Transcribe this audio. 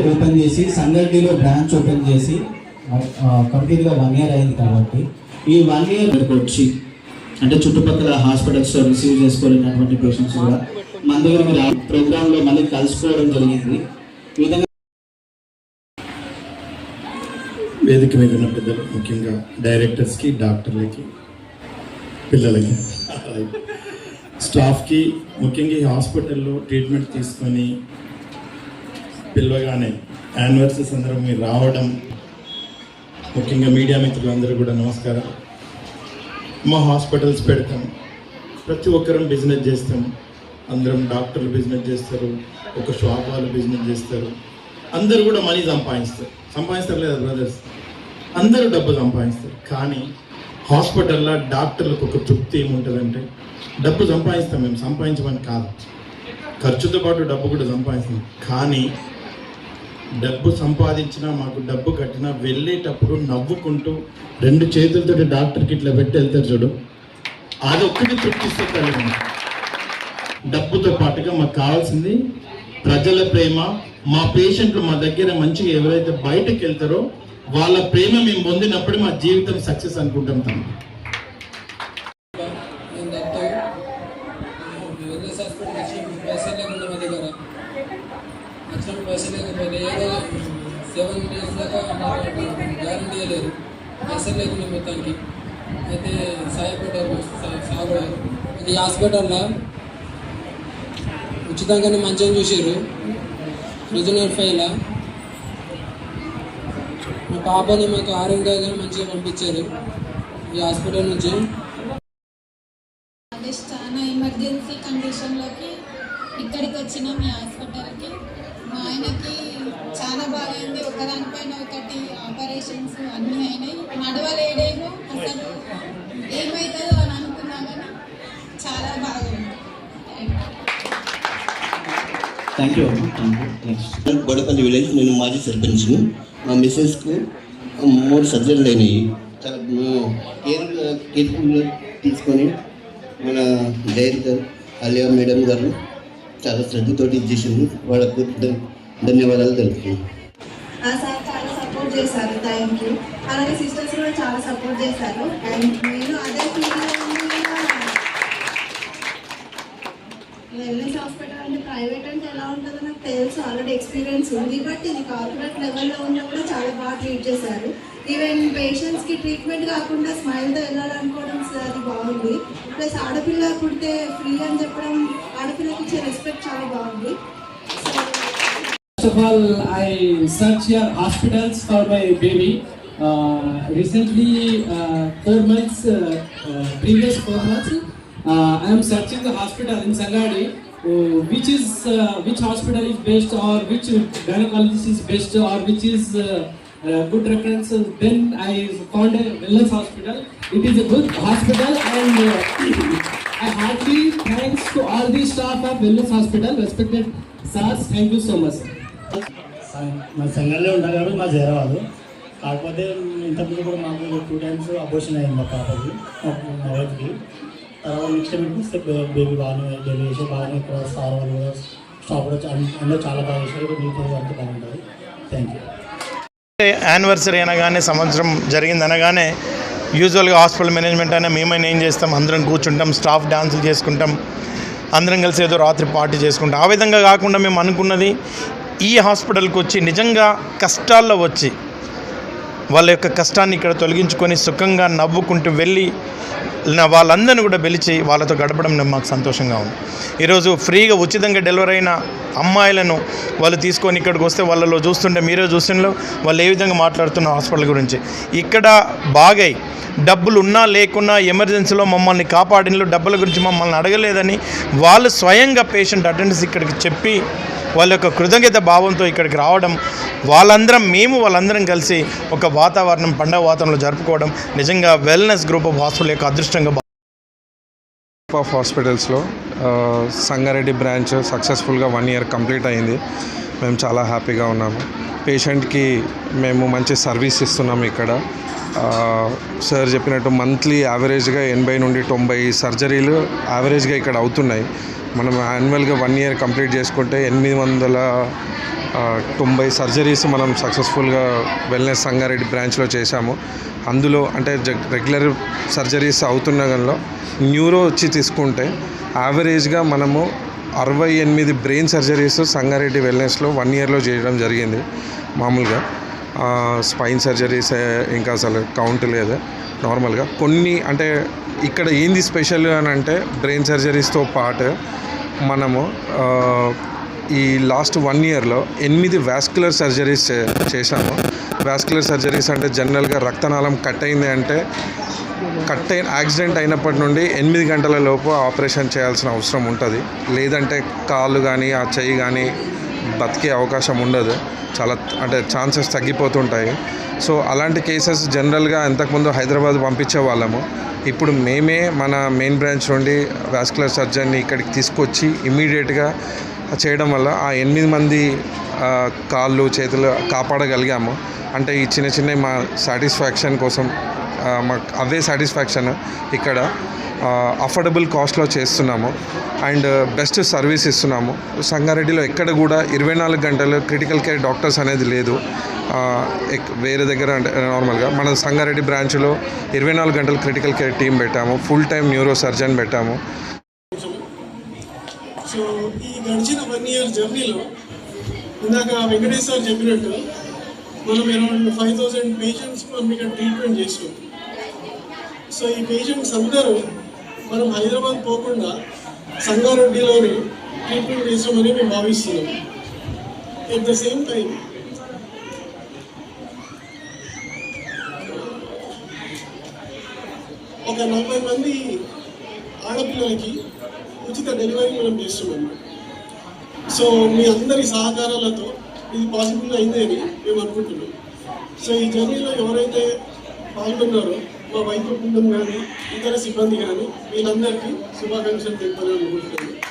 Open చేసి సంగడిలో branch open చేసి కంప్లీట్గా వన్ ఇయర్ అయింది కాబట్టి. ఈ వన్ ఇయర్ వచ్చి అంటే చుట్టుపక్కల హాస్పిటల్స్లో రిసీవ్ చేసుకోలేనటువంటి పేషెంట్స్ కూడా మన దగ్గర మీరు ప్రోగ్రాంలో మళ్ళీ కలుసుకోవడం జరిగింది. ఈ విధంగా వేదిక మీద ఉన్న పెద్దలు ముఖ్యంగా డైరెక్టర్స్కి డాక్టర్లకి పిల్లలకి స్టాఫ్కి ముఖ్యంగా ఈ హాస్పిటల్లో ట్రీట్మెంట్ తీసుకొని పిలవగానే యానివర్సరీ సందర్భం మీరు రావడం ముఖ్యంగా మీడియా మిత్రులందరూ కూడా నమస్కారం. మా హాస్పిటల్స్ పెడతాం ప్రతి ఒక్కరం బిజినెస్ చేస్తాం. అందరం డాక్టర్లు బిజినెస్ చేస్తారు ఒక షాప్ వాళ్ళు బిజినెస్ చేస్తారు. అందరూ కూడా మనీ సంపాదిస్తారు. సంపాదిస్తారు లేదా బ్రదర్స్ అందరూ డబ్బు సంపాదిస్తారు. కానీ హాస్పిటల్లో డాక్టర్లకు ఒక తృప్తి ఏముంటుందంటే డబ్బు సంపాదిస్తాం మేము సంపాదించమని కాదు. ఖర్చుతో పాటు డబ్బు కూడా సంపాదిస్తాం. కానీ డబ్బు సంపాదించినా మాకు డబ్బు కట్టినా వెళ్ళేటప్పుడు నవ్వుకుంటూ రెండు చేతులతో డాక్టర్కి ఇట్లా పెట్టి వెళ్తారు చూడు. అది ఒక్కటి తృప్తిస్తుంది డబ్బుతో పాటుగా మాకు కావాల్సింది ప్రజల ప్రేమ. మా పేషెంట్లు మా దగ్గర మంచిగా ఎవరైతే బయటకు వెళ్తారో వాళ్ళ ప్రేమ మేము పొందినప్పుడు మా జీవితం సక్సెస్ అనుకుంటాం తను వెల్నెస్ హాస్పిటల్ వచ్చిన బస్సు లేకపోతే ఏదో సెవెన్ డేస్ దాకా గ్యారంటీ లేదు. లేదు లేకుండా మొత్తానికి. అయితే సాయపడ్డారు సా- సార్ ఇది హాస్పిటల్లో ఉచితంగానే మంచిగా చూసారు రిజనల్ ఫైవ్లా మా పాపని మాకు ఆరోగ్యంగా మంచిగా పంపించారు. ఈ హాస్పిటల్ నుంచి. చాలా ఎమర్జెన్సీ కండిషన్లోకి ఇక్కడికి వచ్చిన మీ హాస్పిటల్కి. మా ఆయనకి చాలా బాగా అయింది ఒకదానిపైన ఒకటి ఆపరేషన్స్ అన్నీ అయినాయి. నడవలేడేమో అసలు ఏమవుతుందో అని అనుకున్నా కానీ చాలా బాగుంది. థ్యాంక్ యూ అమ్మా thank you next Godapalli village నేను మాజీ సర్పంచ్ని మా మిస్సెస్కు మూడు సర్జరీలు అయినాయి. చాలా కేర్ కేర్ఫుల్గా తీసుకొని మన డైరెక్టర్ అలియా మేడం గారు చాలా శ్రద్ధతోటి ఇచ్చేసింది వాళ్ళకు ధన్యవాదాలు తెలుపుతున్నాను ఆ సార్ చాలా సపోర్ట్ చేశారు. థ్యాంక్ యూ అలాగే సిస్టర్స్ కూడా చాలా సపోర్ట్ చేశారు. అండ్ నేను అదే వెల్నెస్ హాస్పిటల్ అంటే ప్రైవేట్ అంటే ఎలా ఉంటుందో నాకు తెలుసు. ఆల్రెడీ ఎక్స్పీరియన్స్ ఉంది. బట్ ఇది కార్పొరేట్ లెవెల్లో ఉన్నా కూడా చాలా బాగా ట్రీట్ చేశారు. ఈవెన్ పేషెంట్స్కి ట్రీట్మెంట్ కాకుండా స్మైల్తో వెళ్ళాలనుకోవడం అది బాగుంది ప్లస్ ఆడపిల్ల పుడితే ఫ్రీ అని చెప్పడం ఆడపిల్లకి ఇచ్చే రెస్పెక్ట్ చాలా బాగుంది First of all, I search your hospitals for my baby. Uh, recently, uh, four months, uh, uh, previous four months, uh, I am searching the hospital in Sangadi, uh, which is uh, which hospital is best or which gynecologist is best or which is uh, good reference. Then I found a wellness hospital. It is a good hospital and uh, I heartily thanks to all the staff of wellness hospital. Respected sirs, thank you so much. Sir. మా సంఘంలో ఉంటాం కాబట్టి మా జరగదు కాకపోతే ఇంతకుముందు కూడా మాకు టూ టైమ్స్ అబోషన్ అయింది మా పాపకి మా వైఫ్కి తర్వాత నెక్స్ట్ టైం వస్తే బేబీ బాగానే డెలివరీ చేసి బాగానే ఇక్కడ సార్ వాళ్ళు కూడా స్టాఫ్ కూడా అందరూ చాలా బాగా చేశారు మీతో అంతా బాగుంటుంది థ్యాంక్ యూ యానివర్సరీ అనగానే సంవత్సరం జరిగింది అనగానే యూజువల్గా హాస్పిటల్ మేనేజ్మెంట్ అయినా మేమైనా ఏం చేస్తాం? అందరం కూర్చుంటాం స్టాఫ్ డాన్సులు చేసుకుంటాం. అందరం కలిసి ఏదో రాత్రి పార్టీ చేసుకుంటాం. ఆ విధంగా కాకుండా మేము అనుకున్నది ఈ హాస్పిటల్కి వచ్చి నిజంగా కష్టాల్లో వచ్చి వాళ్ళ యొక్క కష్టాన్ని ఇక్కడ తొలగించుకొని సుఖంగా నవ్వుకుంటూ వెళ్ళి వాళ్ళందరినీ కూడా పిలిచి వాళ్ళతో గడపడం మాకు సంతోషంగా ఉంది. ఈరోజు ఫ్రీగా ఉచితంగా డెలివరీ అయిన అమ్మాయిలను వాళ్ళు తీసుకొని ఇక్కడికి వస్తే వాళ్ళలో చూస్తుంటే మీరే చూస్తుండో వాళ్ళు ఏ విధంగా మాట్లాడుతున్న హాస్పిటల్ గురించి. ఇక్కడ బాగై డబ్బులు ఉన్నా లేకున్నా ఎమర్జెన్సీలో మమ్మల్ని కాపాడినలో డబ్బుల గురించి మమ్మల్ని అడగలేదని వాళ్ళు స్వయంగా పేషెంట్ అటెండెన్స్ ఇక్కడికి చెప్పి వాళ్ళ యొక్క కృతజ్ఞత భావంతో ఇక్కడికి రావడం వాళ్ళందరం మేము వాళ్ళందరం కలిసి ఒక వాతావరణం పండగ వాతావరణంలో జరుపుకోవడం నిజంగా వెల్నెస్ గ్రూప్ ఆఫ్ హాస్పిటల్ యొక్క అదృష్టంగా గ్రూప్ ఆఫ్ హాస్పిటల్స్లో సంగారెడ్డి బ్రాంచ్ సక్సెస్ఫుల్గా వన్ ఇయర్ కంప్లీట్ అయింది. మేము చాలా హ్యాపీగా ఉన్నాము. పేషెంట్కి మేము మంచి సర్వీస్ ఇస్తున్నాము ఇక్కడ. సార్ చెప్పినట్టు మంత్లీ యావరేజ్గా ఎనభై నుండి తొంభై సర్జరీలు యావరేజ్గా ఇక్కడ అవుతున్నాయి. మనం యాన్యువల్గా వన్ ఇయర్ కంప్లీట్ చేసుకుంటే ఎనిమిది వందల తొంభై సర్జరీస్ మనం సక్సెస్ఫుల్గా వెల్నెస్ సంగారెడ్డి బ్రాంచ్లో చేశాము. అందులో అంటే రెగ్యులర్ సర్జరీస్ అవుతున్న గనలో న్యూరో వచ్చి తీసుకుంటే యావరేజ్గా మనము అరవై ఎనిమిది బ్రెయిన్ సర్జరీస్ సంగారెడ్డి వెల్నెస్లో వన్ ఇయర్లో చేయడం జరిగింది మామూలుగా. స్పైన్ సర్జరీస్ ఇంకా అసలు కౌంట్ లేదు నార్మల్గా. కొన్ని అంటే ఇక్కడ ఏంది స్పెషల్ అని అంటే బ్రెయిన్ సర్జరీస్తో పాటు మనము ఈ లాస్ట్ వన్ ఇయర్లో ఎనిమిది వాస్కులర్ సర్జరీస్ చే చేశాము. వాస్కులర్ సర్జరీస్ అంటే జనరల్గా రక్తనాళం కట్ అయింది అంటే కట్ అయిన యాక్సిడెంట్ అయినప్పటి నుండి ఎనిమిది గంటల లోపు ఆపరేషన్ చేయాల్సిన అవసరం ఉంటుంది. లేదంటే కాళ్ళు కానీ ఆ చెయ్యి కానీ బతికే అవకాశం ఉండదు. చాలా అంటే ఛాన్సెస్ తగ్గిపోతుంటాయి. సో అలాంటి కేసెస్ జనరల్గా ఇంతకుముందు హైదరాబాద్ పంపించే వాళ్ళము. ఇప్పుడు మేమే మన మెయిన్ బ్రాంచ్ నుండి వాస్కులర్ సర్జన్ని ఇక్కడికి తీసుకొచ్చి ఇమీడియట్గా చేయడం వల్ల ఆ ఎనిమిది మంది కాళ్ళు చేతులు కాపాడగలిగాము. అంటే ఈ చిన్న చిన్న మా సాటిస్ఫాక్షన్ కోసం మాకు అవే సాటిస్ఫాక్షన్ ఇక్కడ. అఫోర్డబుల్ కాస్ట్లో చేస్తున్నాము. అండ్ బెస్ట్ సర్వీస్ ఇస్తున్నాము. సంగారెడ్డిలో ఎక్కడ కూడా ఇరవై నాలుగు గంటలు క్రిటికల్ కేర్ డాక్టర్స్ అనేది లేదు. ఎక్- వేరే దగ్గర అంటే నార్మల్గా మన సంగారెడ్డి బ్రాంచ్లో ఇరవై నాలుగు గంటలు క్రిటికల్ కేర్ టీం పెట్టాము. ఫుల్ టైం న్యూరో సర్జన్ పెట్టాము. సో ఈ గడిచిన వన్ ఇయర్ జర్నీలో ఇందాక వెంకటేశ్వర్ చెప్పినట్టు మనం అరౌండ్ ఫైవ్ థౌసండ్ పేషెంట్స్ మనం ఇక్కడ ట్రీట్మెంట్ చేసాం సో ఈ పేషెంట్స్ అందరూ మనం హైదరాబాద్ పోకుండా సంగారెడ్డిలోని ట్రీట్మెంట్ చేసామని మేము భావిస్తున్నాం. ఎట్ ద సేమ్ టైం ఒక నలభై మంది ఆడపిల్లలకి ఉచిత డెలివరీ మనం చేస్తున్నాం. సో మీ అందరి సహకారాలతో ఇది పాసిబుల్ అయింది అని మేము అనుకుంటున్నాం. సో ఈ జర్నీలో ఎవరైతే పాల్గొన్నారో మా వైద్య బృందం కానీ ఇతర సిబ్బంది కానీ వీళ్ళందరికీ శుభాకాంక్షలు తెలుపాలని అనుకుంటున్నాను.